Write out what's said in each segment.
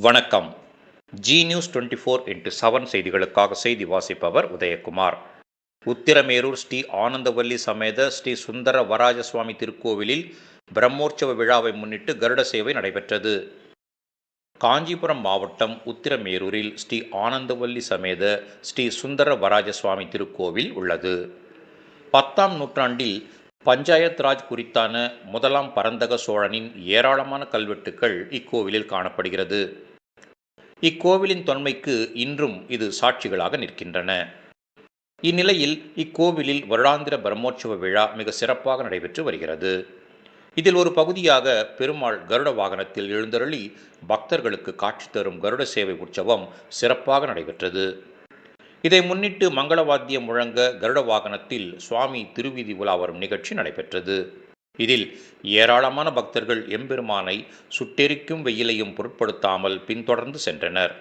வணக்கம். Zee News twenty four into seven செய்திகளுக்காக செய்தி வாசிப்பவர் உதயகுமார். உத்திரமேரூர் ஸ்ரீ ஆனந்தவல்லி சமேத ஸ்ரீ சுந்தர வராஜசுவாமி திருக்கோவிலில் பிரம்மோற்சவ விழாவை முன்னிட்டு கருட சேவை நடைபெற்றது. காஞ்சிபுரம் மாவட்டம் உத்திரமேரூரில் ஸ்ரீ ஆனந்தவல்லி சமேத ஸ்ரீ சுந்தர வராஜசுவாமி திருக்கோவில் உள்ளது. பத்தாம் நூற்றாண்டில் பஞ்சாயத் ராஜ் குறித்தான முதலாம் பரந்தக சோழனின் ஏராளமான கல்வெட்டுக்கள் இக்கோவிலில் காணப்படுகிறது. இக்கோவிலின் தொன்மைக்கு இன்றும் இது சாட்சிகளாக நிற்கின்றன. இந்நிலையில் இக்கோவிலில் வருடாந்திர பிரம்மோற்சவ விழா மிக சிறப்பாக நடைபெற்று வருகிறது. இதில் ஒரு பகுதியாக பெருமாள் கருட வாகனத்தில் எழுந்தருளி பக்தர்களுக்கு காட்சி தரும் கருட சேவை உற்சவம் சிறப்பாக நடைபெற்றது. இதை முன்னிட்டு மங்களவாத்தியம் முழங்க கருட வாகனத்தில் சுவாமி திருவீதி உலா வரும் நிகழ்ச்சி நடைபெற்றது. இதில் ஏராளமான பக்தர்கள் எம்பெருமானை சுட்டெரிக்கும் வெயிலையும் பொருட்படுத்தாமல் பின்தொடர்ந்து சென்றனர்.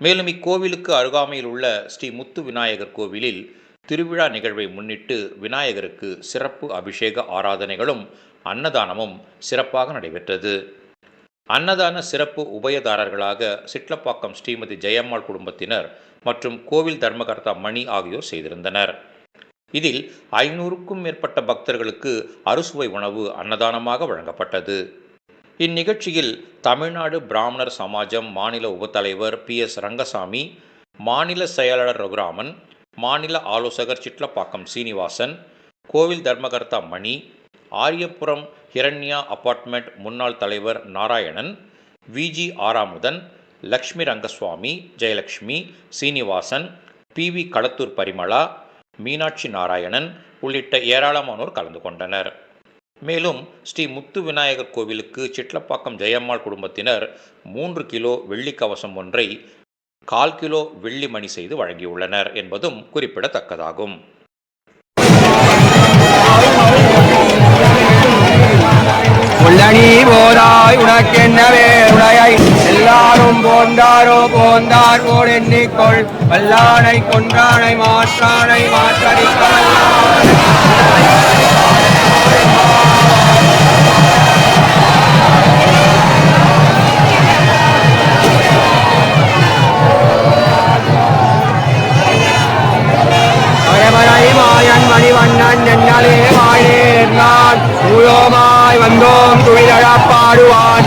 மேலும் இக்கோவிலுக்கு அருகாமையில் உள்ள ஸ்ரீ முத்து விநாயகர் கோவிலில் திருவிழா நிகழ்வை முன்னிட்டு விநாயகருக்கு சிறப்பு அபிஷேக ஆராதனைகளும் அன்னதானமும் சிறப்பாக நடைபெற்றது. அன்னதான சிறப்பு உபயதாரர்களாக சிட்லப்பாக்கம் ஸ்ரீமதி ஜெயம்மாள் குடும்பத்தினர் மற்றும் கோவில் தர்மகர்த்தா மணி ஆகியோர் செய்திருந்தனர். இதில் ஐநூறுக்கும் மேற்பட்ட பக்தர்களுக்கு அறுசுவை உணவு அன்னதானமாக வழங்கப்பட்டது. இந்நிகழ்ச்சியில் தமிழ்நாடு பிராமணர் சமாஜம் மாநில உபத்தலைவர் பி எஸ் ரங்கசாமி மாநில செயலாளர் ரகுராமன் மாநில ஆலோசகர் சிட்லப்பாக்கம் சீனிவாசன் கோவில் தர்மகர்த்தா மணி ஆரியபுரம் ஹிரண்யா அபார்ட்மெண்ட் முன்னாள் தலைவர் நாராயணன் விஜி ஆராமுதன் லக்ஷ்மி ரங்கசுவாமி ஜெயலக்ஷ்மி சீனிவாசன் பி வி களத்தூர் பரிமளா மீனாட்சி நாராயணன் உள்ளிட்ட ஏராளமானோர் கலந்து கொண்டனர். மேலும் ஸ்ரீ முத்து விநாயகர் கோவிலுக்கு சிட்லப்பாக்கம் ஜெயம்மாள் குடும்பத்தினர் மூன்று கிலோ வெள்ளி கவசம் ஒன்றை கால் கிலோ வெள்ளி மணி செய்து வழங்கியுள்ளனர் என்பதும் குறிப்பிடத்தக்கதாகும். உள்ளணி போதாய் உனக்கென்னவே உடையாய். எல்லாரும் போந்தாரோ போந்தார் போர் எண்ணிக்கொள் வல்லானை கொன்றானை மாற்றானை மாற்றடிக்க மாயன் மணிவண்ணன் என்னாலே வந்தோம் துயிலழப்பாடுவான்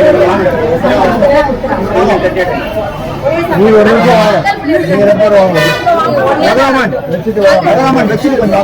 நீ ஒரு நிமிஷம் வாங்க. நீங்க ரெண்டு பேரும் வாங்க. ரகுராமன் வச்சுட்டு வாங்க. ரகுராமன் வச்சுட்டு கொஞ்சம்